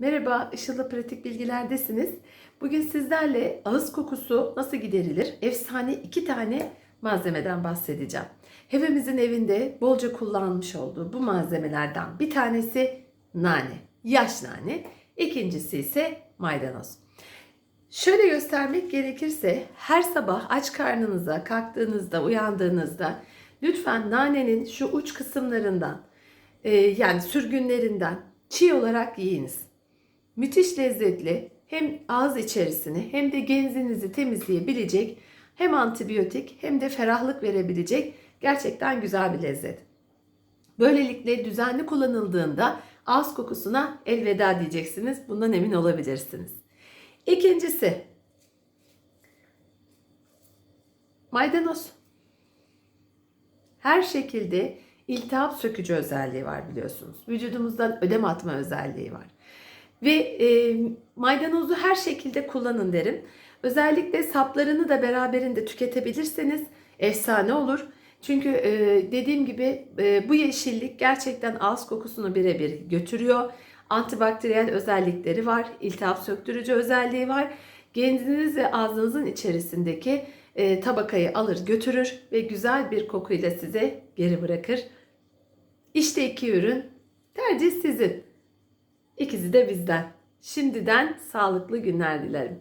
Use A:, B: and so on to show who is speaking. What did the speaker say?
A: Merhaba, Işıl'la Pratik Bilgiler'desiniz. Bugün sizlerle ağız kokusu nasıl giderilir? Efsane iki tane malzemeden bahsedeceğim. Hepimizin evinde bolca kullanmış olduğu bu malzemelerden bir tanesi nane, yaş nane. İkincisi ise maydanoz. Şöyle göstermek gerekirse her sabah aç karnınıza kalktığınızda, uyandığınızda lütfen nanenin şu uç kısımlarından e, yani sürgünlerinden çiğ olarak yiyiniz. Müthiş lezzetli hem ağız içerisini hem de genzinizi temizleyebilecek hem antibiyotik hem de ferahlık verebilecek gerçekten güzel bir lezzet. Böylelikle düzenli kullanıldığında ağız kokusuna elveda diyeceksiniz. Bundan emin olabilirsiniz. İkincisi maydanoz. Her şekilde iltihap sökücü özelliği var biliyorsunuz. Vücudumuzdan ödem atma özelliği var. Ve e, maydanozu her şekilde kullanın derim. Özellikle saplarını da beraberinde tüketebilirseniz efsane olur. Çünkü e, dediğim gibi e, bu yeşillik gerçekten ağız kokusunu birebir götürüyor. Antibakteriyel özellikleri var, iltihap söktürücü özelliği var. Genziniz ve ağzınızın içerisindeki e, tabakayı alır götürür ve güzel bir kokuyla size geri bırakır. İşte iki ürün. Tercih sizin. İkisi de bizden. Şimdiden sağlıklı günler dilerim.